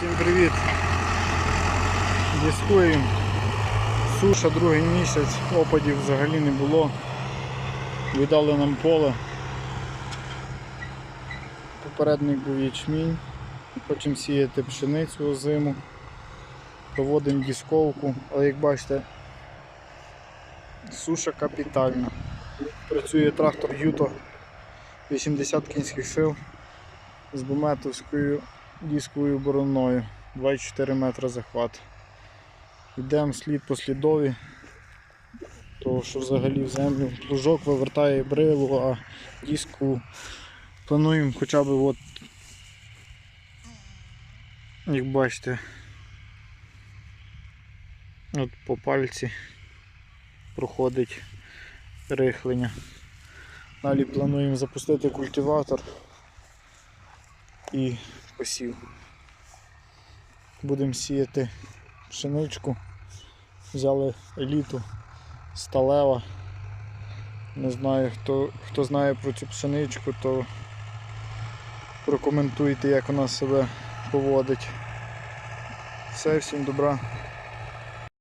Всім привіт! Дискуємо. Суша другий місяць, опадів взагалі не було. Видали нам поле. Попередник був ячмінь. Хочемо сіяти пшеницю озиму. Проводимо дісковку, але як бачите, суша капітальна. Працює трактор Юто 80 кінських сил з буметовською дисковою бороною 24 метри захват. Йдемо слід по слідові, що взагалі в землю плужок вивертає брилу, а диску плануємо хоча б от, як бачите, от по пальці проходить рихлення. Далі плануємо запустити культиватор і посів. Будемо сіяти пшеничку. Взяли еліту сталева. Не знаю, хто, хто знає про цю пшеничку, то прокоментуйте, як вона себе поводить. Все, всім добра.